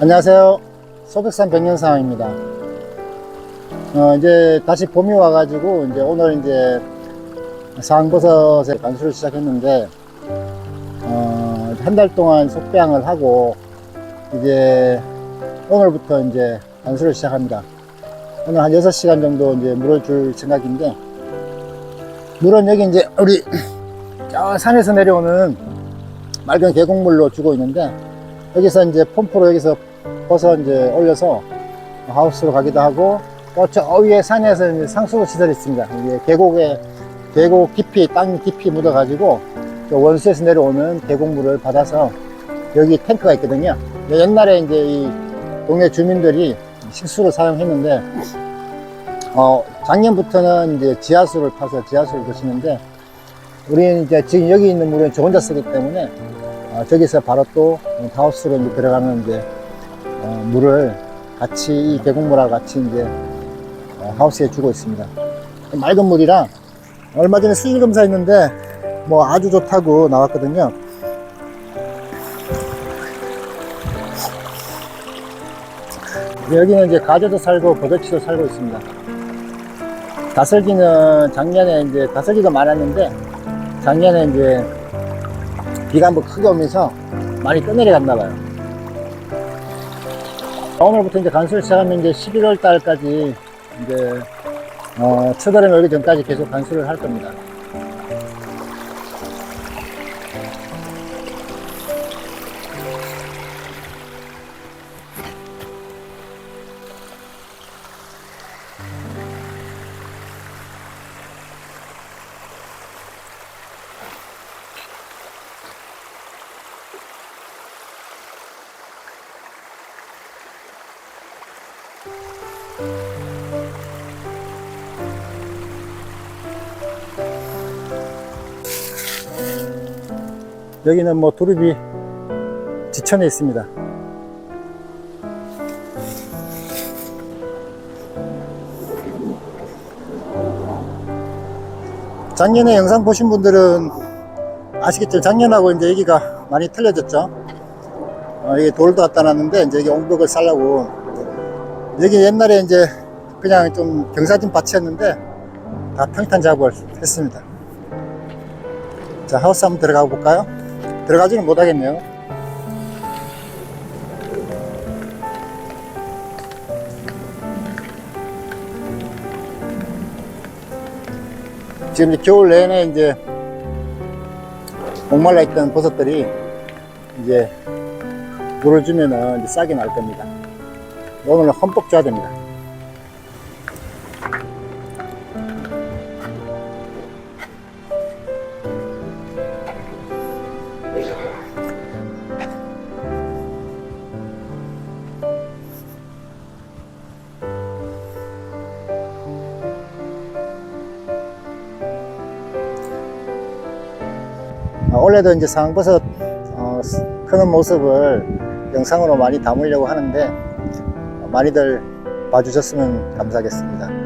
안녕하세요. 소백산 백년상입니다. 어, 이제 다시 봄이 와가지고, 이제 오늘 이제 상버섯의 관수를 시작했는데, 어, 한 달 동안 속배양을 하고, 이제 오늘부터 이제 관수를 시작합니다. 오늘 한 6시간 정도 이제 물을 줄 생각인데, 물은 여기 이제 우리 저 산에서 내려오는 맑은 계곡물로 주고 있는데, 여기서 이제 펌프로 여기서 퍼서 이제 올려서 하우스로 가기도 하고 또저 위에 산에서 이제 상수 시설이 있습니다. 이게 계곡에 계곡 깊이 땅 깊이 묻어가지고 저 원수에서 내려오는 계곡물을 받아서 여기 탱크가 있거든요. 옛날에 이제 이 동네 주민들이 식수로 사용했는데 어 작년부터는 이제 지하수를 파서 지하수를 드시는데 우리는 이제 지금 여기 있는 물은 저 혼자 쓰기 때문에 어, 저기서 바로 또 하우스로 이제 들어가는 이제 어, 물을 같이 이 계곡물하고 같이 이제 어, 하우스에 주고 있습니다. 맑은 물이라 얼마 전에 수질 검사했는데 뭐 아주 좋다고 나왔거든요. 여기는 이제 가재도 살고 버섯치도 살고 있습니다. 다슬기는 작년에 이제 다슬기가 많았는데 작년에 이제 비가 한번 크게 오면서 많이 떠내려갔나 봐요. 오늘부터 이제 간수를 시작하면 이제 11월 달까지 이제 어, 첫여름이 오기 전까지 계속 간수를 할 겁니다. 여기는 뭐 두릅이 지천에 있습니다. 작년에 영상 보신 분들은 아시겠죠? 작년하고 이제 여기가 많이 틀려졌죠? 어, 여기 돌도 갖다 놨는데 이제 여기 옹벽을 살라고 여기 옛날에 이제 그냥 좀 경사진 밭이었는데 다 평탄 작업을 했습니다. 자, 하우스 한번 들어가 볼까요? 들어가지는 못하겠네요. 지금 이제 겨울 내내 이제 목말라 있던 버섯들이 이제 물을 주면은 이제 싹이 날 겁니다. 오늘은 흠뻑 줘야 됩니다. 아, 원래도 이제 상버섯 어, 크는 모습을 영상으로 많이 담으려고 하는데 어, 많이들 봐주셨으면 감사하겠습니다.